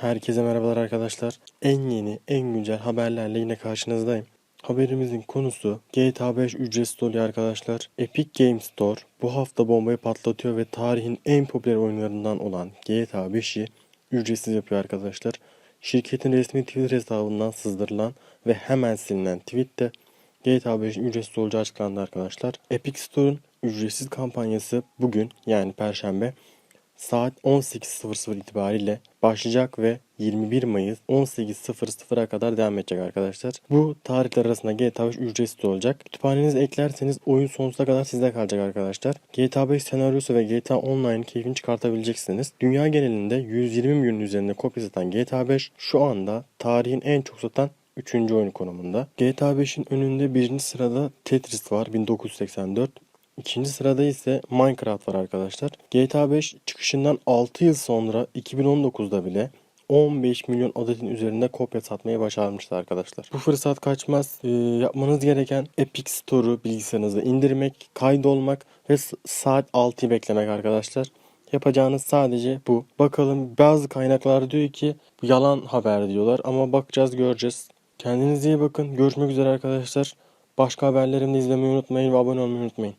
Herkese merhabalar arkadaşlar. En yeni, en güncel haberlerle yine karşınızdayım. Haberimizin konusu GTA 5 ücretsiz oluyor arkadaşlar. Epic Games Store bu hafta bombayı patlatıyor ve tarihin en popüler oyunlarından olan GTA 5'i ücretsiz yapıyor arkadaşlar. Şirketin resmi Twitter hesabından sızdırılan ve hemen silinen tweette GTA 5'in ücretsiz olacağı açıklandı arkadaşlar. Epic Store'un ücretsiz kampanyası bugün yani Perşembe saat 18.00 itibariyle başlayacak ve 21 Mayıs 18.00'a kadar devam edecek arkadaşlar. Bu tarihler arasında GTA 5 ücretsiz olacak. Kütüphanenizi eklerseniz oyun sonsuza kadar sizde kalacak arkadaşlar. GTA 5 senaryosu ve GTA Online keyfini çıkartabileceksiniz. Dünya genelinde 120 milyon üzerinde kopya satan GTA 5 şu anda tarihin en çok satan 3. oyun konumunda. GTA 5'in önünde birinci sırada Tetris var 1984. İkinci sırada ise Minecraft var arkadaşlar. GTA 5 çıkışından 6 yıl sonra 2019'da bile 15 milyon adetin üzerinde kopya satmayı başarmıştı arkadaşlar. Bu fırsat kaçmaz. Ee, yapmanız gereken Epic Store'u bilgisayarınıza indirmek, kaydolmak ve saat 6'yı beklemek arkadaşlar. Yapacağınız sadece bu. Bakalım bazı kaynaklar diyor ki yalan haber diyorlar ama bakacağız göreceğiz. Kendinize iyi bakın. Görüşmek üzere arkadaşlar. Başka haberlerimi izlemeyi unutmayın ve abone olmayı unutmayın.